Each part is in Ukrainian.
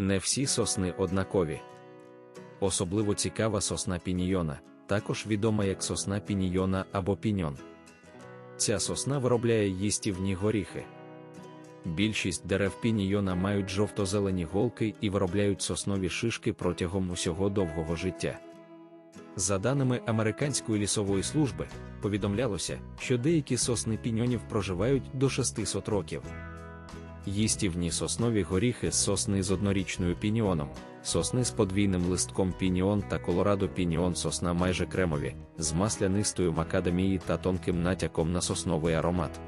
Не всі сосни однакові. Особливо цікава сосна пінійона, також відома як сосна пінійона або піньон. Ця сосна виробляє їстівні горіхи. Більшість дерев пінійона мають жовто-зелені голки і виробляють соснові шишки протягом усього довгого життя. За даними Американської лісової служби, повідомлялося, що деякі сосни піньонів проживають до 600 років. Їстівні соснові горіхи з сосни з однорічною пініоном, сосни з подвійним листком пініон та колорадо пініон сосна майже кремові, з маслянистою макадамії та тонким натяком на сосновий аромат.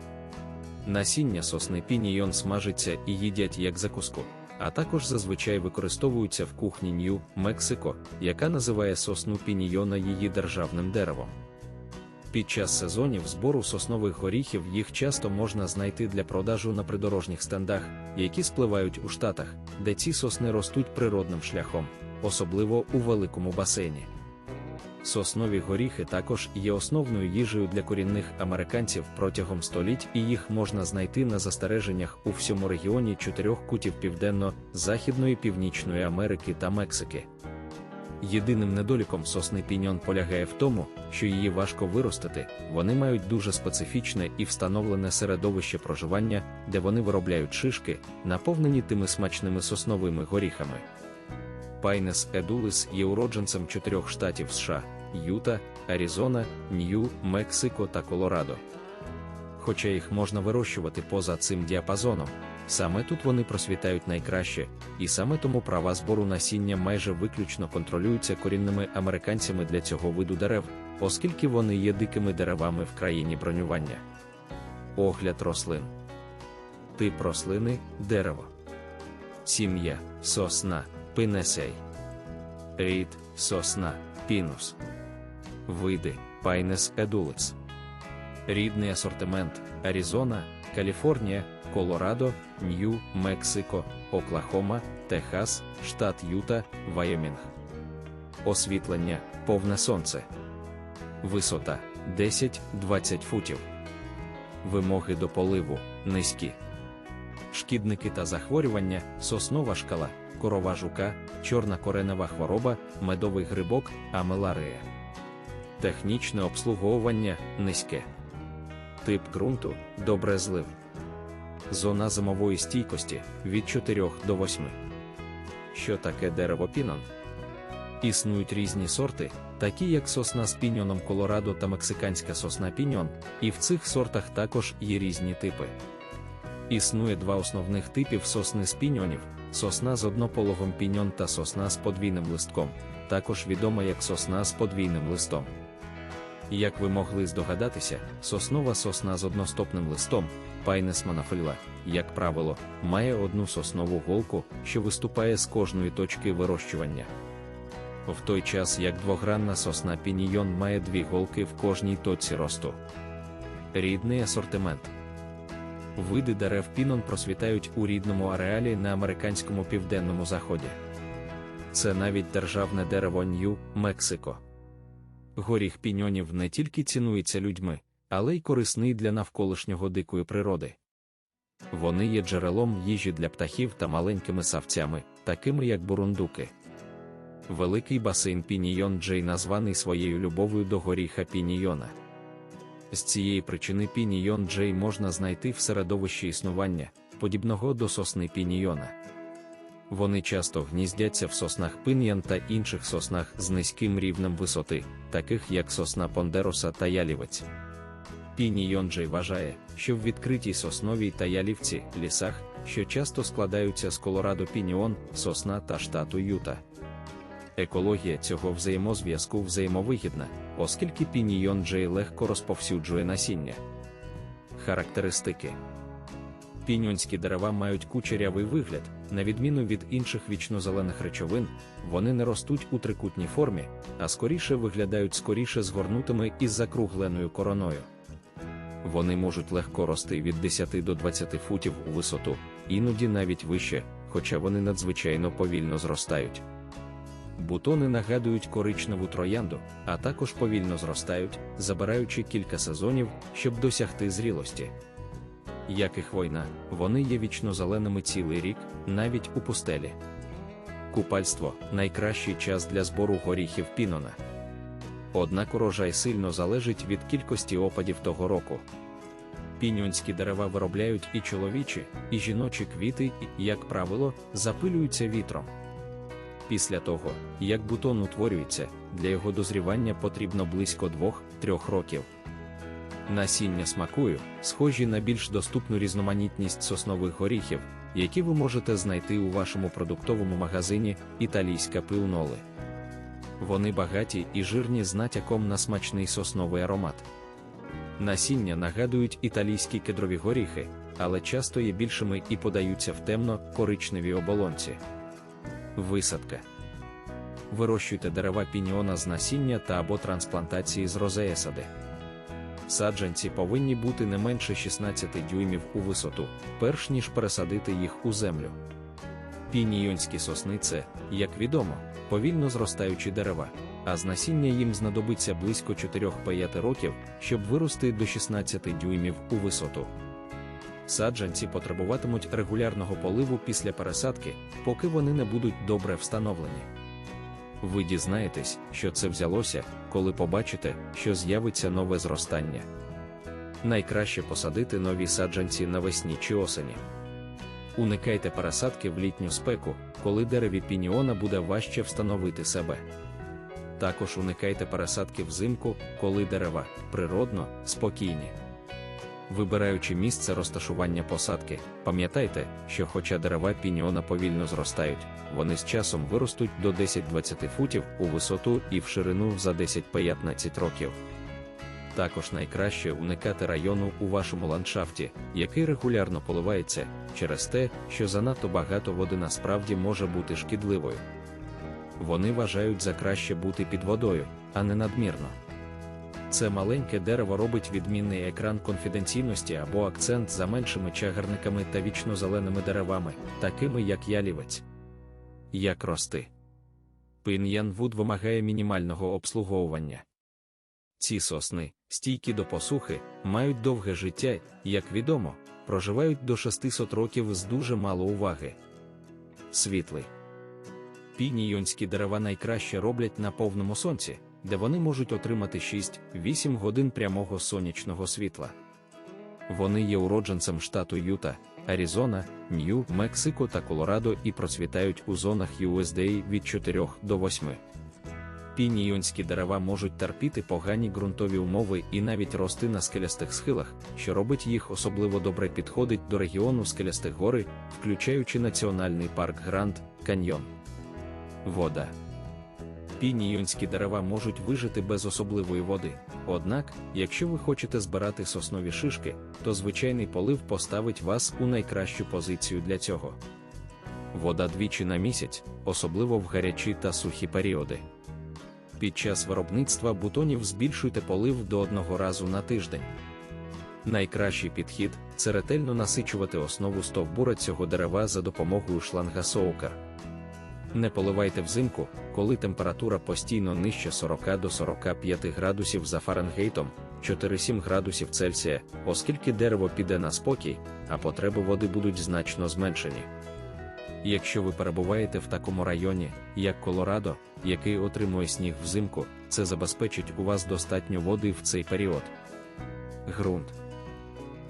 Насіння сосни пініон смажиться і їдять як закуску, а також зазвичай використовуються в кухні Нью Мексико, яка називає сосну пінійона її державним деревом. Під час сезонів збору соснових горіхів їх часто можна знайти для продажу на придорожніх стендах, які спливають у штатах, де ці сосни ростуть природним шляхом, особливо у великому басейні. Соснові горіхи також є основною їжею для корінних американців протягом століть, і їх можна знайти на застереженнях у всьому регіоні чотирьох кутів Південно-Західної Північної Америки та Мексики. Єдиним недоліком сосни піньон полягає в тому, що її важко виростити, вони мають дуже специфічне і встановлене середовище проживання, де вони виробляють шишки, наповнені тими смачними сосновими горіхами. Пайнес едулис є уродженцем чотирьох штатів США Юта, Аризона, Нью, Мексико та Колорадо. Хоча їх можна вирощувати поза цим діапазоном, саме тут вони просвітають найкраще, і саме тому права збору насіння майже виключно контролюються корінними американцями для цього виду дерев, оскільки вони є дикими деревами в країні бронювання. Огляд рослин. Тип рослини дерево. Сім'я сосна, пинесей. Рід сосна, пінус. Види Пайнес едулис. Рідний асортимент Аризона, Каліфорнія, Колорадо, Нью, Мексико, Оклахома, Техас, штат Юта, Вайомінг. Освітлення повне сонце. Висота 10-20 футів. Вимоги до поливу низькі. Шкідники та захворювання, соснова шкала, корова жука, чорна коренева хвороба, медовий грибок, амеларія. Технічне обслуговування низьке. Тип ґрунту добре злив. Зона зимової стійкості від 4 до 8. Що таке дерево пінон? Існують різні сорти, такі як сосна з піньоном Колорадо та мексиканська сосна піньон, і в цих сортах також є різні типи. Існує два основних типів сосни з піньонів: сосна з однопологом піньон та сосна з подвійним листком, також відома як сосна з подвійним листом. Як ви могли здогадатися, соснова сосна з одностопним листом, Пайнес монофильла, як правило, має одну соснову голку, що виступає з кожної точки вирощування. В той час як двогранна сосна пінійон має дві голки в кожній точці росту. Рідний асортимент. Види дерев пінон просвітають у рідному ареалі на американському південному заході. Це навіть державне дерево Нью Мексико. Горіх піньонів не тільки цінується людьми, але й корисний для навколишнього дикої природи. Вони є джерелом їжі для птахів та маленькими савцями, такими як бурундуки. Великий басейн Пінійон Джей названий своєю любов'ю до горіха Пінійона. З цієї причини Пінійон Джей можна знайти в середовищі існування, подібного до сосни Пінійона. Вони часто гніздяться в соснах пин'ян та інших соснах з низьким рівнем висоти, таких як сосна Пондероса та ялівець. Пінійон Джей вважає, що в відкритій сосновій та ялівці лісах, що часто складаються з Колорадо Пініон, сосна та штату Юта. Екологія цього взаємозв'язку взаємовигідна, оскільки пінійон Джей легко розповсюджує насіння. Характеристики Піньонські дерева мають кучерявий вигляд, на відміну від інших вічнозелених речовин, вони не ростуть у трикутній формі, а скоріше виглядають скоріше згорнутими із закругленою короною. Вони можуть легко рости від 10 до 20 футів у висоту, іноді навіть вище, хоча вони надзвичайно повільно зростають. Бутони нагадують коричневу троянду, а також повільно зростають, забираючи кілька сезонів, щоб досягти зрілості. Як і хвойна, вони є вічно зеленими цілий рік, навіть у пустелі. Купальство найкращий час для збору горіхів пінона. Однак урожай сильно залежить від кількості опадів того року. Піньонські дерева виробляють і чоловічі, і жіночі квіти, і, як правило, запилюються вітром. Після того, як бутон утворюється, для його дозрівання потрібно близько 2-3 років. Насіння смакую, схожі на більш доступну різноманітність соснових горіхів, які ви можете знайти у вашому продуктовому магазині італійська пилноли. Вони багаті і жирні з натяком на смачний сосновий аромат. Насіння нагадують італійські кедрові горіхи, але часто є більшими і подаються в темно-коричневій оболонці. Висадка. Вирощуйте дерева пініона з насіння та або трансплантації з розеесади. Саджанці повинні бути не менше 16 дюймів у висоту, перш ніж пересадити їх у землю. Пінійонські сосни це, як відомо, повільно зростаючі дерева, а з насіння їм знадобиться близько 4-5 років, щоб вирости до 16 дюймів у висоту. Саджанці потребуватимуть регулярного поливу після пересадки, поки вони не будуть добре встановлені. Ви дізнаєтесь, що це взялося, коли побачите, що з'явиться нове зростання. Найкраще посадити нові саджанці навесні чи осені. Уникайте пересадки в літню спеку, коли дереві пініона буде важче встановити себе. Також уникайте пересадки взимку, коли дерева природно, спокійні. Вибираючи місце розташування посадки, пам'ятайте, що хоча дерева пініона повільно зростають, вони з часом виростуть до 10-20 футів у висоту і в ширину за 10-15 років. Також найкраще уникати району у вашому ландшафті, який регулярно поливається, через те, що занадто багато води насправді може бути шкідливою. Вони вважають за краще бути під водою, а не надмірно. Це маленьке дерево робить відмінний екран конфіденційності або акцент за меншими чагарниками та вічно-зеленими деревами, такими як ялівець. Як рости. Пин'янвуд вимагає мінімального обслуговування. Ці сосни, стійкі до посухи, мають довге життя, як відомо, проживають до 600 років з дуже мало уваги. Світлий. Пінійонські дерева найкраще роблять на повному сонці, де вони можуть отримати 6-8 годин прямого сонячного світла. Вони є уродженцем штату Юта, Аризона, Нью, Мексико та Колорадо і процвітають у зонах USDA від 4 до 8. Пінійонські дерева можуть терпіти погані ґрунтові умови і навіть рости на скелястих схилах, що робить їх особливо добре підходить до регіону скелястих гори, включаючи національний парк Гранд Каньйон. Вода. Пінійонські дерева можуть вижити без особливої води. Однак, якщо ви хочете збирати соснові шишки, то звичайний полив поставить вас у найкращу позицію для цього. Вода двічі на місяць, особливо в гарячі та сухі періоди. Під час виробництва бутонів збільшуйте полив до одного разу на тиждень. Найкращий підхід це ретельно насичувати основу стовбура цього дерева за допомогою шланга соукар. Не поливайте взимку, коли температура постійно нижче 40 до 45 градусів за Фаренгейтом, 4-7 градусів Цельсія, оскільки дерево піде на спокій, а потреби води будуть значно зменшені. Якщо ви перебуваєте в такому районі, як Колорадо, який отримує сніг взимку, це забезпечить у вас достатньо води в цей період. Ґрунт.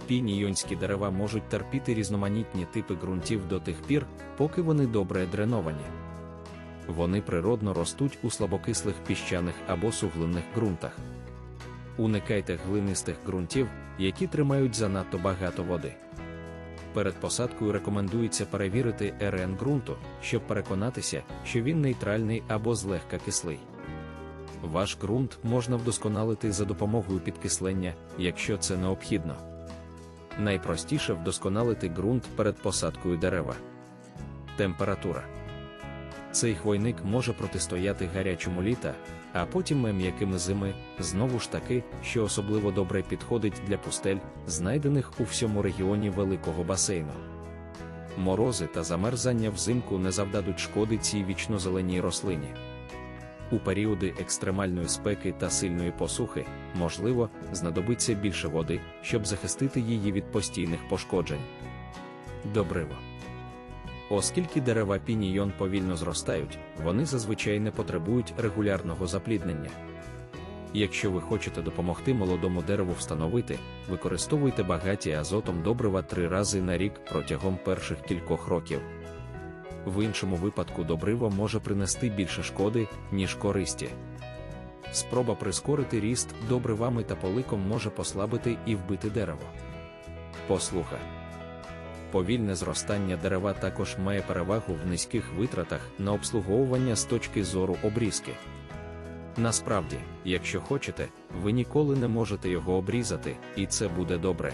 Пінійонські дерева можуть терпіти різноманітні типи ґрунтів до тих пір, поки вони добре дреновані. Вони природно ростуть у слабокислих піщаних або суглинних ґрунтах. Уникайте глинистих ґрунтів, які тримають занадто багато води. Перед посадкою рекомендується перевірити РН ґрунту, щоб переконатися, що він нейтральний або злегка кислий. Ваш ґрунт можна вдосконалити за допомогою підкислення, якщо це необхідно. Найпростіше вдосконалити ґрунт перед посадкою дерева. Температура. Цей хвойник може протистояти гарячому літа, а потім м'якими зими, знову ж таки, що особливо добре підходить для пустель, знайдених у всьому регіоні великого басейну. Морози та замерзання взимку не завдадуть шкоди цій вічнозеленій рослині. У періоди екстремальної спеки та сильної посухи, можливо, знадобиться більше води, щоб захистити її від постійних пошкоджень. Добриво. Оскільки дерева пінійон повільно зростають, вони зазвичай не потребують регулярного запліднення. Якщо ви хочете допомогти молодому дереву встановити, використовуйте багаті азотом добрива три рази на рік протягом перших кількох років. В іншому випадку добриво може принести більше шкоди, ніж користі. Спроба прискорити ріст добривами та поликом може послабити і вбити дерево. Послуха. Повільне зростання дерева також має перевагу в низьких витратах на обслуговування з точки зору обрізки. Насправді, якщо хочете, ви ніколи не можете його обрізати, і це буде добре.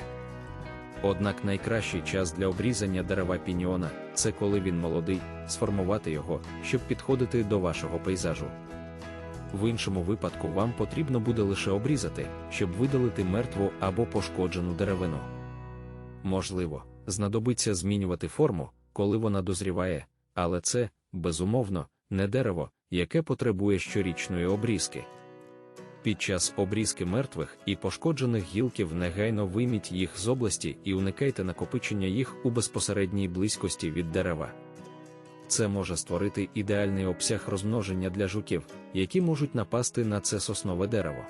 Однак найкращий час для обрізання дерева пініона це коли він молодий, сформувати його, щоб підходити до вашого пейзажу. В іншому випадку вам потрібно буде лише обрізати, щоб видалити мертву або пошкоджену деревину. Можливо, знадобиться змінювати форму, коли вона дозріває, але це, безумовно, не дерево, яке потребує щорічної обрізки. Під час обрізки мертвих і пошкоджених гілків негайно вийміть їх з області і уникайте накопичення їх у безпосередній близькості від дерева. Це може створити ідеальний обсяг розмноження для жуків, які можуть напасти на це соснове дерево.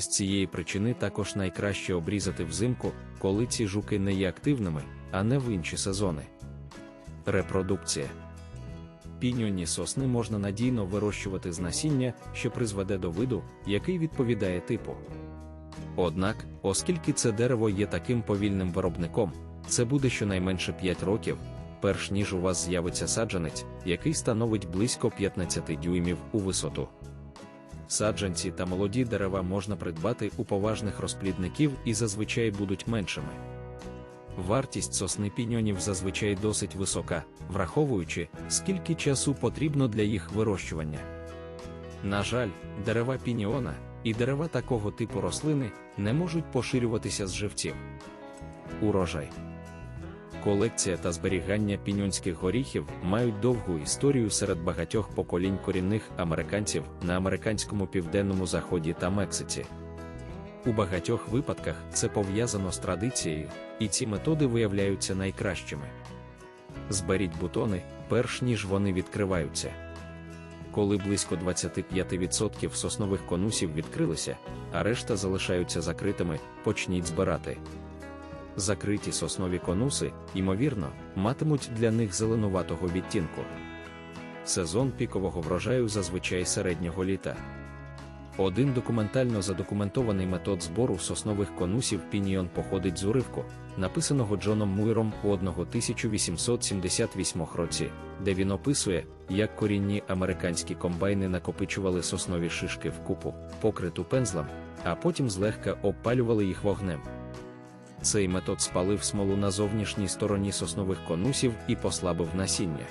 З цієї причини також найкраще обрізати взимку, коли ці жуки не є активними, а не в інші сезони. Репродукція Піньонні сосни можна надійно вирощувати з насіння, що призведе до виду, який відповідає типу. Однак, оскільки це дерево є таким повільним виробником, це буде щонайменше 5 років, перш ніж у вас з'явиться саджанець, який становить близько 15 дюймів у висоту. Саджанці та молоді дерева можна придбати у поважних розплідників і зазвичай будуть меншими. Вартість сосни піньонів зазвичай досить висока, враховуючи, скільки часу потрібно для їх вирощування. На жаль, дерева пініона і дерева такого типу рослини не можуть поширюватися з живців. Урожай. Колекція та зберігання піньонських горіхів мають довгу історію серед багатьох поколінь корінних американців на американському південному заході та Мексиці. У багатьох випадках це пов'язано з традицією, і ці методи виявляються найкращими. Зберіть бутони, перш ніж вони відкриваються. Коли близько 25% соснових конусів відкрилися, а решта залишаються закритими, почніть збирати. Закриті соснові конуси, ймовірно, матимуть для них зеленуватого відтінку. Сезон пікового врожаю зазвичай середнього літа. Один документально задокументований метод збору соснових конусів Пініон походить з уривку, написаного Джоном Муйром у 1878 році, де він описує, як корінні американські комбайни накопичували соснові шишки в купу, покриту пензлем, а потім злегка обпалювали їх вогнем. Цей метод спалив смолу на зовнішній стороні соснових конусів і послабив насіння.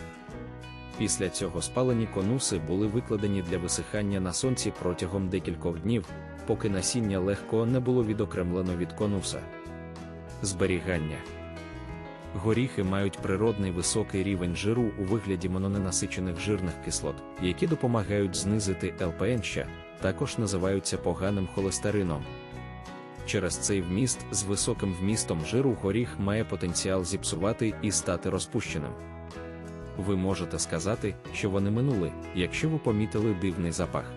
Після цього спалені конуси були викладені для висихання на сонці протягом декількох днів, поки насіння легко не було відокремлено від конуса. Зберігання горіхи мають природний високий рівень жиру у вигляді мононенасичених жирних кислот, які допомагають знизити ЛПН, також називаються поганим холестерином. Через цей вміст з високим вмістом жиру горіх має потенціал зіпсувати і стати розпущеним ви можете сказати, що вони минули, якщо ви помітили дивний запах.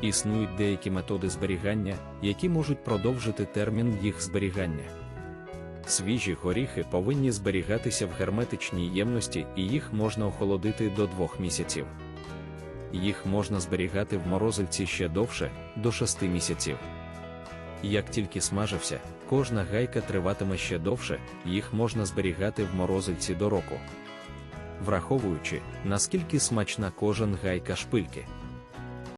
Існують деякі методи зберігання, які можуть продовжити термін їх зберігання. Свіжі горіхи повинні зберігатися в герметичній ємності і їх можна охолодити до двох місяців. Їх можна зберігати в морозильці ще довше, до 6 місяців. Як тільки смажився, кожна гайка триватиме ще довше, їх можна зберігати в морозильці до року враховуючи, наскільки смачна кожен гайка шпильки.